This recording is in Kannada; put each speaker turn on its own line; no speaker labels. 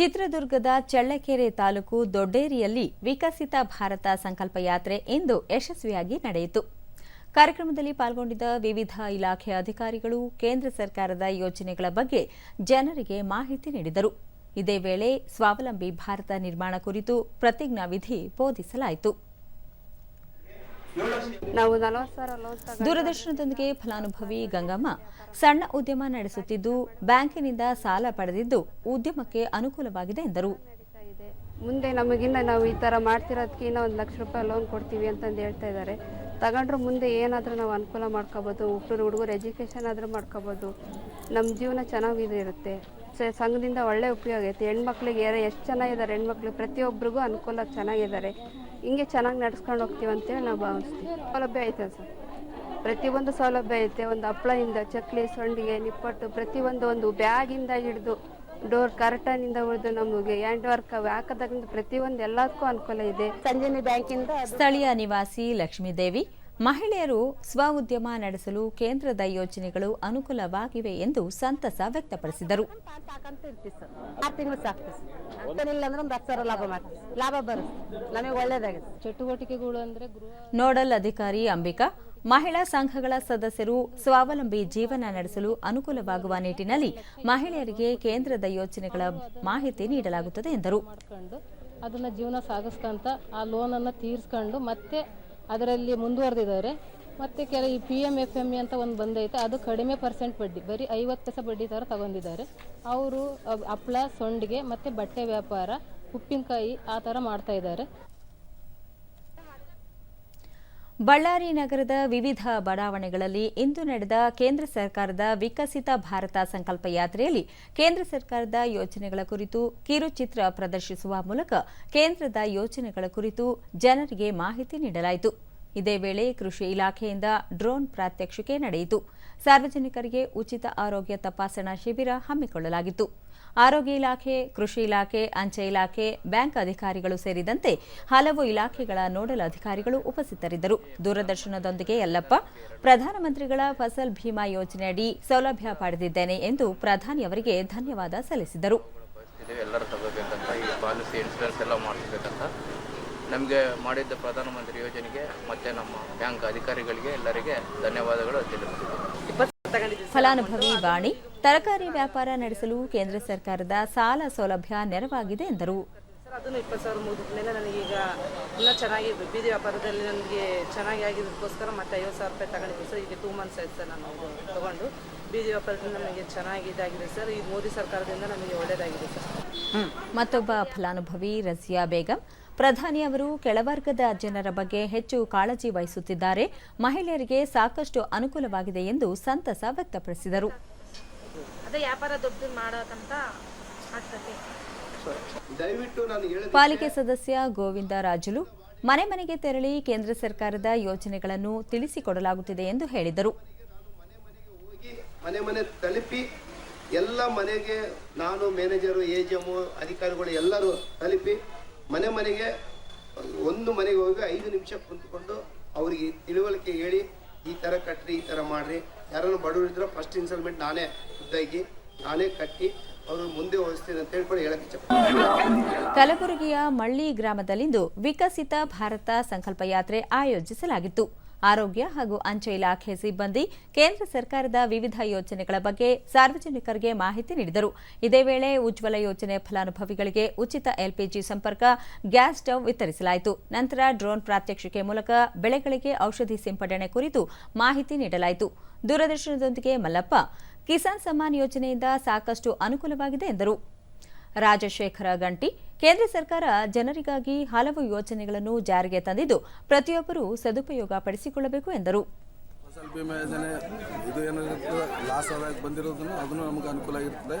ಚಿತ್ರದುರ್ಗದ ಚಳ್ಳಕೆರೆ ತಾಲೂಕು ದೊಡ್ಡೇರಿಯಲ್ಲಿ ವಿಕಸಿತ ಭಾರತ ಸಂಕಲ್ಪ ಯಾತ್ರೆ ಇಂದು ಯಶಸ್ವಿಯಾಗಿ ನಡೆಯಿತು. ಕಾರ್ಯಕ್ರಮದಲ್ಲಿ ಪಾಲ್ಗೊಂಡಿದ್ದ ವಿವಿಧ ಇಲಾಖೆ ಅಧಿಕಾರಿಗಳು, ಕೇಂದ್ರ ಸರ್ಕಾರದ ಯೋಜನೆಗಳ ಬಗ್ಗೆ ಜನರಿಗೆ ಮಾಹಿತಿ ನೀಡಿದರು. ಇದೇ ವೇಳೆ ಸ್ವಾವಲಂಬಿ ಭಾರತ ನಿರ್ಮಾಣ ಕುರಿತು ಪ್ರತಿಜ್ಞಾವಿಧಿ ಬೋಧಿಸಲಾಯಿತು.
ನಾವು ನಲವತ್ತು ಸಾವಿರ ಲೋನ್ ತಗೊಂಡು
ದೂರದರ್ಶನದೊಂದಿಗೆ ಫಲಾನುಭವಿ ಗಂಗಮ್ಮ ಸಣ್ಣ ಉದ್ಯಮ ನಡೆಸುತ್ತಿದ್ದು ಬ್ಯಾಂಕಿನಿಂದ ಸಾಲ ಪಡೆದಿದ್ದು ಉದ್ಯಮಕ್ಕೆ ಅನುಕೂಲವಾಗಿದೆ ಎಂದರು.
ಮುಂದೆ ನಮಗಿನ್ನ ನಾವು ಈ ಥರ ಮಾಡ್ತಿರೋದಕ್ಕಿನ್ನ ಒಂದು ಲಕ್ಷ ರೂಪಾಯಿ ಲೋನ್ ಕೊಡ್ತೀವಿ ಅಂತಂದು ಹೇಳ್ತಾ ಇದ್ದಾರೆ. ತಗೊಂಡ್ರೆ ಮುಂದೆ ಏನಾದರೂ ನಾವು ಅನುಕೂಲ ಮಾಡ್ಕೋಬೋದು ಹುಟ್ಟರು ಹುಡುಗರು ಎಜುಕೇಷನ್ ಆದರೂ ಮಾಡ್ಕೋಬೋದು. ನಮ್ಮ ಜೀವನ ಚೆನ್ನಾಗಿದೆ ಇರುತ್ತೆ. ಸಂಘದಿಂದ ಒಳ್ಳೆ ಉಪಯೋಗ ಐತೆ. ಹೆಣ್ಮಕ್ಳಿಗೆ ಎಷ್ಟು ಚೆನ್ನಾಗಿದ್ದಾರೆ ಹೆಣ್ಮಕ್ಳು ಪ್ರತಿಯೊಬ್ಬರಿಗೂ ಅನುಕೂಲ ಚೆನ್ನಾಗಿದ್ದಾರೆ. ಹಿಂಗೆ ಚೆನ್ನಾಗಿ ನಡ್ಸ್ಕೊಂಡು ಹೋಗ್ತೀವಿ ಅಂತೇಳಿ ನಾವು ಭಾವಿಸ್ತೀವಿ. ಸೌಲಭ್ಯ ಐತೆ ಸರ್ ಪ್ರತಿಯೊಂದು ಸೌಲಭ್ಯ ಐತೆ. ಒಂದು ಹಪ್ಪಳದಿಂದ ಚಕ್ಲಿ ಸೊಂಡಿಗೆ ನಿಪ್ಪಟ್ಟು ಪ್ರತಿಯೊಂದು ಒಂದು ಬ್ಯಾಗಿಂದ ಹಿಡಿದು ಡೋರ್ ಕರ್ಟನಿಂದ ಉಳಿದು ನಮಗೆ ಹ್ಯಾಂಡ್ ವರ್ಕ್ ಹಾಕೋದ್ರಿಂದ ಪ್ರತಿಯೊಂದು ಎಲ್ಲದಕ್ಕೂ ಅನುಕೂಲ ಇದೆ. ಸಂಜನೆ ಬ್ಯಾಂಕಿಂದ
ಸ್ಥಳೀಯ ನಿವಾಸಿ ಲಕ್ಷ್ಮೀದೇವಿ ಮಹಿಳೆಯರು ಸ್ವ ಉದ್ಯಮ ನಡೆಸಲು ಕೇಂದ್ರದ ಯೋಜನೆಗಳು ಅನುಕೂಲವಾಗಿವೆ ಎಂದು ಸಂತಸ ವ್ಯಕ್ತಪಡಿಸಿದರು. ನೋಡಲ್ ಅಧಿಕಾರಿ ಅಂಬಿಕಾ ಮಹಿಳಾ ಸಂಘಗಳ ಸದಸ್ಯರು ಸ್ವಾವಲಂಬಿ ಜೀವನ ನಡೆಸಲು ಅನುಕೂಲವಾಗುವ ನಿಟ್ಟಿನಲ್ಲಿ ಮಹಿಳೆಯರಿಗೆ ಕೇಂದ್ರದ ಯೋಜನೆಗಳ ಮಾಹಿತಿ ನೀಡಲಾಗುತ್ತದೆ ಎಂದರು.
ಅದನ್ನ ಜೀವನ ಸಾಗಿಸ್ಕೊಂತ ಆ ಲೋನನ್ನು ತೀರಿಸ್ಕೊಂಡು ಮತ್ತೆ ಅದರಲ್ಲಿ ಮುಂದುವರೆದಿದ್ದಾರೆ. ಮತ್ತು ಕೆಲ ಈ P M F M E ಅಂತ ಒಂದು ಬಂದೈತೆ, ಅದು ಕಡಿಮೆ ಪರ್ಸೆಂಟ್ ಬಡ್ಡಿ, ಬರೀ ಐವತ್ತು ಪೈಸೆ ಬಡ್ಡಿ ಥರ ತಗೊಂಡಿದ್ದಾರೆ. ಅವರು ಹಪ್ಳ, ಸೊಂಡಿಗೆ ಮತ್ತು ಬಟ್ಟೆ ವ್ಯಾಪಾರ, ಉಪ್ಪಿನಕಾಯಿ ಆ ಥರ ಮಾಡ್ತಾ ಇದ್ದಾರೆ.
ಬಳ್ಳಾರಿ ನಗರದ ವಿವಿಧ ಬಡಾವಣೆಗಳಲ್ಲಿ ಇಂದು ನಡೆದ ಕೇಂದ್ರ ಸರ್ಕಾರದ ವಿಕಸಿತ ಭಾರತ ಸಂಕಲ್ಪ ಯಾತ್ರೆಯಲ್ಲಿ ಕೇಂದ್ರ ಸರ್ಕಾರದ ಯೋಜನೆಗಳ ಕುರಿತು ಕಿರುಚಿತ್ರ ಪ್ರದರ್ಶಿಸುವ ಮೂಲಕ ಕೇಂದ್ರದ ಯೋಜನೆಗಳ ಕುರಿತು ಜನರಿಗೆ ಮಾಹಿತಿ ನೀಡಲಾಯಿತು. ಇದೇ ವೇಳೆ ಕೃಷಿ ಇಲಾಖೆಯಿಂದ ಡ್ರೋನ್ ಪ್ರಾತ್ಯಕ್ಷಿಕೆ ನಡೆಯಿತು. ಸಾರ್ವಜನಿಕರಿಗೆ ಉಚಿತ ಆರೋಗ್ಯ ತಪಾಸಣಾ ಶಿಬಿರ ಹಮ್ಮಿಕೊಳ್ಳಲಾಗಿತ್ತು. ಆರೋಗ್ಯ ಇಲಾಖೆ ಕೃಷಿ ಇಲಾಖೆ ಅಂಚೆ ಇಲಾಖೆ ಬ್ಯಾಂಕ್ ಅಧಿಕಾರಿಗಳು ಸೇರಿದಂತೆ ಹಲವು ಇಲಾಖೆಗಳ ನೋಡಲ್ ಅಧಿಕಾರಿಗಳು ಉಪಸ್ಥಿತರಿದ್ದರು. ದೂರದರ್ಶನದೊಂದಿಗೆ ಯಲ್ಲಪ್ಪ ಪ್ರಧಾನಮಂತ್ರಿಗಳ ಫಸಲ್ ಭೀಮಾ ಯೋಜನೆಯಡಿ ಸೌಲಭ್ಯ ಪಡೆದಿದ್ದೇನೆ ಎಂದು ಪ್ರಧಾನಿ ಅವರಿಗೆ ಧನ್ಯವಾದ ಸಲ್ಲಿಸಿದರು.
ಎಲ್ಲರೂ ತಗೋಬೇಕಂತ ಈ ಪಾಲಿಸಿ ಇನ್ಶೂರೆನ್ಸ್ ಎಲ್ಲ ಮಾಡಿಸ್ಬೇಕಂತ. ನಮಗೆ ಮಾಡಿದ್ದ ಪ್ರಧಾನಮಂತ್ರಿ ಯೋಜನೆಗೆ ಮತ್ತು ನಮ್ಮ ಬ್ಯಾಂಕ್ ಅಧಿಕಾರಿಗಳಿಗೆ ಎಲ್ಲರಿಗೆ ಧನ್ಯವಾದಗಳು ತಿಳಿಸ್ತೀನಿ
ಫಲಾನುಭವಿ ವಾಣಿ ತರಕಾರಿ ವ್ಯಾಪಾರ ನಡೆಸಲು ಕೇಂದ್ರ ಸರ್ಕಾರದ ಸಾಲ ಸೌಲಭ್ಯ ನೆರವಾಗಿದೆ ಎಂದರು.
ಅದನ್ನು ಇಪ್ಪತ್ತು ಸಾವಿರ ಮುಗಿದ ಮೇಲೆ ನನಗೀಗ ಇನ್ನೂ ಚೆನ್ನಾಗಿ ಬೀದಿ ವ್ಯಾಪಾರದಲ್ಲಿ ನನಗೆ ಚೆನ್ನಾಗಿ ಆಗಿದ್ದಕ್ಕೋಸ್ಕರ ಮತ್ತೆ ಐವತ್ತು ಸಾವಿರ ರೂಪಾಯಿ ತಗೊಂಡಿದ್ದೆ ಸರ್ ಈಗ ಟೂ ಮಂತ್ಸ್ ಆಯ್ತು ಸರ್ ನಾನು ತೊಗೊಂಡು. ಬೀದಿ ವ್ಯಾಪಾರದಿಂದ ನಮಗೆ ಚೆನ್ನಾಗಿ ಇದಾಗಿದೆ ಸರ್. ಈ ಮೋದಿ ಸರ್ಕಾರದಿಂದ ನಮಗೆ ಒಳ್ಳೆಯದಾಗಿದೆ ಸರ್.
ಮತ್ತೊಬ್ಬ ಫಲಾನುಭವಿ ರಜಿಯಾ ಬೇಗಂ ಪ್ರಧಾನಿ ಅವರು ಕೆಳವರ್ಗದ ಜನರ ಬಗ್ಗೆ ಹೆಚ್ಚು ಕಾಳಜಿ ವಹಿಸುತ್ತಿದ್ದಾರೆ. ಮಹಿಳೆಯರಿಗೆ ಸಾಕಷ್ಟು ಅನುಕೂಲವಾಗಿದೆ ಎಂದು ಸಂತಸ ವ್ಯಕ್ತಪಡಿಸಿದರು.
ಅದೇ ವ್ಯಾಪಾರ ದೊಡ್ಡದು ಮಾಡೋಕ್ಕಂತ ಆಗ್ತದೆ.
ದಯವಿಟ್ಟು ನಾನು ಹೇಳ
ಪಾಲಿಕೆ ಸದಸ್ಯ ಗೋವಿಂದ ರಾಜುಲು ಮನೆ ಮನೆಗೆ ತೆರಳಿ ಕೇಂದ್ರ ಸರ್ಕಾರದ ಯೋಜನೆಗಳನ್ನು ತಿಳಿಸಿಕೊಡಲಾಗುತ್ತಿದೆ ಎಂದು ಹೇಳಿದರು.
ಹೋಗಿ ಮನೆ ಮನೆ ತಲುಪಿ ಎಲ್ಲ ಮನೆಗೆ ನಾನು ಮ್ಯಾನೇಜರು ಎ ಜಿ ಎಂ ಅಧಿಕಾರಿಗಳು ಎಲ್ಲರೂ ತಲುಪಿ ಮನೆ ಮನೆಗೆ, ಒಂದು ಮನೆಗೆ ಹೋಗಿ ಐದು ನಿಮಿಷ ಕುಂತ್ಕೊಂಡು ಅವರಿಗೆ ತಿಳುವಳಿಕೆ ಹೇಳಿ, ಈ ಥರ ಕಟ್ಟ್ರಿ ಈ ಥರ ಮಾಡ್ರಿ. ಯಾರನ್ನು ಬಡವರಿದ್ರೆ ಫಸ್ಟ್ ಇನ್ಸ್ಟಾಲ್ಮೆಂಟ್ ನಾನೇ ಖುದ್ದಾಗಿ ನಾನೇ ಕಟ್ಟಿ, ಅವರು ಮುಂದೆ ಅಂತ ಹೇಳ್ಕೊಂಡು ಹೇಳಕ್ಕೆ
ಕಲಬುರಗಿಯ ಮಳ್ಳಿ ಗ್ರಾಮದಲ್ಲಿಂದು ವಿಕಸಿತ ಭಾರತ ಸಂಕಲ್ಪ ಯಾತ್ರೆ ಆಯೋಜಿಸಲಾಗಿತ್ತು. ಆರೋಗ್ಯ ಹಾಗೂ ಅಂಚೆ ಇಲಾಖೆ ಸಿಬ್ಬಂದಿ, ಕೇಂದ್ರ ಸರ್ಕಾರದ ವಿವಿಧ ಯೋಜನೆಗಳ ಬಗ್ಗೆ ಸಾರ್ವಜನಿಕರಿಗೆ ಮಾಹಿತಿ ನೀಡಿದರು. ಇದೇ ವೇಳೆ ಉಜ್ವಲ ಯೋಜನೆ ಫಲಾನುಭವಿಗಳಿಗೆ ಉಚಿತ ಎಲ್ಪಿಜಿ ಸಂಪರ್ಕ, ಗ್ಯಾಸ್ ಸ್ಟವ್ ವಿತರಿಸಲಾಯಿತು. ನಂತರ ಡ್ರೋನ್ ಪ್ರಾತ್ಯಕ್ಷಿಕೆ ಮೂಲಕ ಬೆಳೆಗಳಿಗೆ ಔಷಧಿ ಸಿಂಪಡಣೆ ಕುರಿತು ಮಾಹಿತಿ ನೀಡಲಾಯಿತು. ದೂರದರ್ಶನದೊಂದಿಗೆ ಮಲ್ಲಪ್ಪ, ಕಿಸಾನ್ ಸಮ್ಮಾನ್ ಯೋಜನೆಯಿಂದ ಸಾಕಷ್ಟು ಅನುಕೂಲವಾಗಿದೆ ಎಂದರು. ರಾಜಶೇಖರ ಗಂಟಿ. ಕೇಂದ್ರ ಸರ್ಕಾರ ಜನರಿಗಾಗಿ ಹಲವು ಯೋಜನೆಗಳನ್ನು ಜಾರಿಗೆ ತಂದಿದ್ದು ಪ್ರತಿಯೊಬ್ಬರೂ ಸದುಪಯೋಗ ಪಡಿಸಿಕೊಳ್ಳಬೇಕು ಎಂದರು.
ಫಸಲ್ ಬಿಮಾ ಯೋಜನೆ ಇದು ಏನಾಗುತ್ತೆ ಲಾಸ್ ಆದಾಗ ಬಂದಿರೋದನ್ನು ಅದನ್ನು ನಮಗೆ ಅನುಕೂಲ ಆಗಿರ್ತದೆ.